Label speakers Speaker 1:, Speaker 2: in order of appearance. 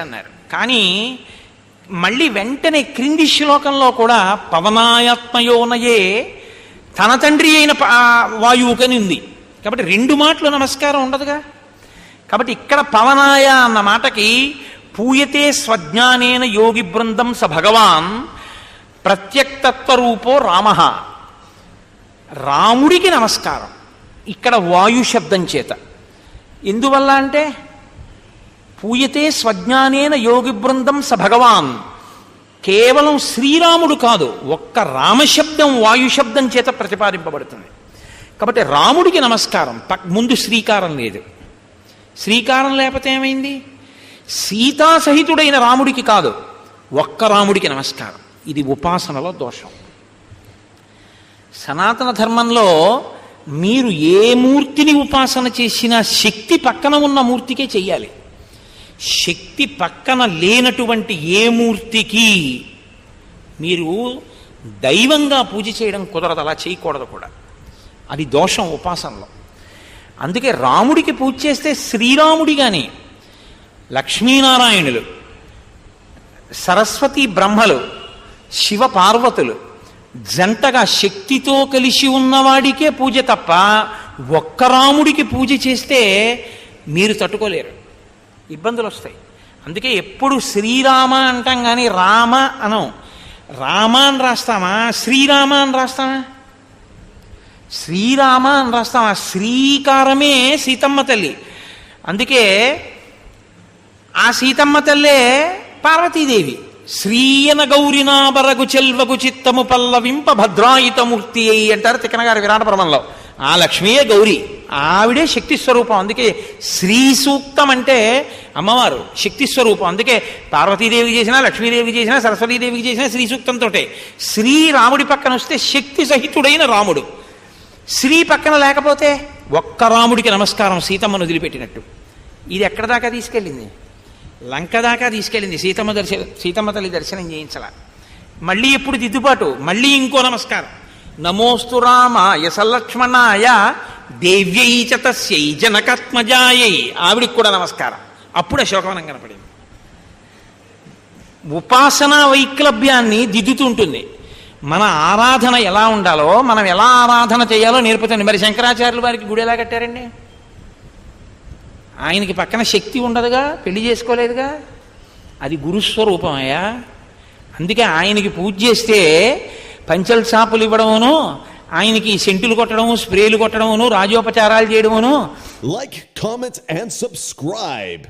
Speaker 1: అన్నారు కానీ మళ్ళీ వెంటనే క్రింది శ్లోకంలో కూడా పవనాయాత్మయోనయే తన తండ్రి అయిన వాయువు కనింది కాబట్టి రెండు మాటలు నమస్కారం ఉండదుగా? కాబట్టి ఇక్కడ పవనాయ అన్న మాటకి పూయతే స్వజ్ఞానేన యోగి బృందం స భగవాన్ ప్రత్యక్తత్వరూపో రామ. రాముడికి నమస్కారం. ఇక్కడ వాయు శబ్దం చేత. ఎందువల్ల అంటే పూయతే స్వజ్ఞానేన యోగి బృందం స భగవాన్. కేవలం శ్రీరాముడు కాదు ఒక్క రామశబ్దం వాయుశబ్దం చేత ప్రతిపాదింపబడుతుంది. కాబట్టి రాముడికి నమస్కారం తక్ ముందు శ్రీకారం లేదు. శ్రీకారం లేకపోతే ఏమైంది? సీతాసహితుడైన రాముడికి కాదు ఒక్క రాముడికి నమస్కారం. ఇది ఉపాసనలో దోషం. సనాతన ధర్మంలో మీరు ఏ మూర్తిని ఉపాసన చేసినా శక్తి పక్కన ఉన్న మూర్తికే చెయ్యాలి. శక్తి పక్కన లేనటువంటి ఏ మూర్తికి మీరు దైవంగా పూజ చేయడం కుదరదు అలా చేయకూడదు కూడా. అది దోషం ఉపాసనలో. అందుకే రాముడికి పూజ చేస్తే శ్రీరాముడి కానీ లక్ష్మీనారాయణులు సరస్వతి బ్రహ్మలు శివ పార్వతులు జంటగా శక్తితో కలిసి ఉన్నవాడికే పూజ తప్ప ఒక్క రాముడికి పూజ చేస్తే మీరు తట్టుకోలేరు. ఇబ్బందులు వస్తాయి. అందుకే ఎప్పుడు శ్రీరామ అంటాం కానీ రామ అనం రామ అని రాస్తామా? శ్రీరామ అని రాస్తామా? శ్రీరామ అని రాస్తామా? శ్రీకారమే సీతమ్మ తల్లి. అందుకే ఆ సీతమ్మ తల్లే పార్వతీదేవి. శ్రీయన గౌరినాబరగు చెల్వకు చిత్తము పల్లవింప భద్రాయుతమూర్తి అయి అంటారు తిక్కనగారి విరాటపురమంలో ఆ లక్ష్మీయే గౌరి. ఆవిడే శక్తి స్వరూపం. అందుకే శ్రీ సూక్తం అంటే అమ్మవారు శక్తి స్వరూపం. అందుకే పార్వతీదేవికి చేసినా లక్ష్మీదేవికి చేసినా సరస్వతీదేవికి చేసినా శ్రీ సూక్తంతో శ్రీ రాముడి పక్కన వస్తే శక్తి సహితుడైన రాముడు. శ్రీ పక్కన లేకపోతే ఒక్క రాముడికి నమస్కారం సీతమ్మను వదిలిపెట్టినట్టు. ఇది ఎక్కడ దాకా తీసుకెళ్ళింది? లంక దాకా తీసుకెళ్ళింది సీతమ్మ దర్శన సీతమ్మ తల్లి దర్శనం చేయించాల. మళ్ళీ ఎప్పుడు దిద్దుబాటు? మళ్ళీ ఇంకో నమస్కారం. నమోస్తు రామాయ సలక్ష్మణాయ దేవ్యై తస్యై జనకాత్మజాయై. ఆవిడికి కూడా నమస్కారం. అప్పుడు అశోకవనం కనపడింది. ఉపాసనా వైక్లభ్యాన్ని దిద్దుతుంటుంది. మన ఆరాధన ఎలా ఉండాలో మనం ఎలా ఆరాధన చేయాలో నేర్పుతుంది. మరి శంకరాచార్యులు వారికి గుడి ఎలా కట్టారండి? ఆయనకి పక్కన శక్తి ఉండదుగా పెళ్ళి చేసుకోలేదుగా? అది గురుస్వరూపమయ్యా. అందుకే ఆయనకి పూజ చేస్తే పంచల్ చాపులు ఇవ్వడమును ఆయనకి సెంటులు కొట్టడము స్ప్రేలు కొట్టడమును రాజోపచారాలు చేయడమును
Speaker 2: Like, comment, and subscribe.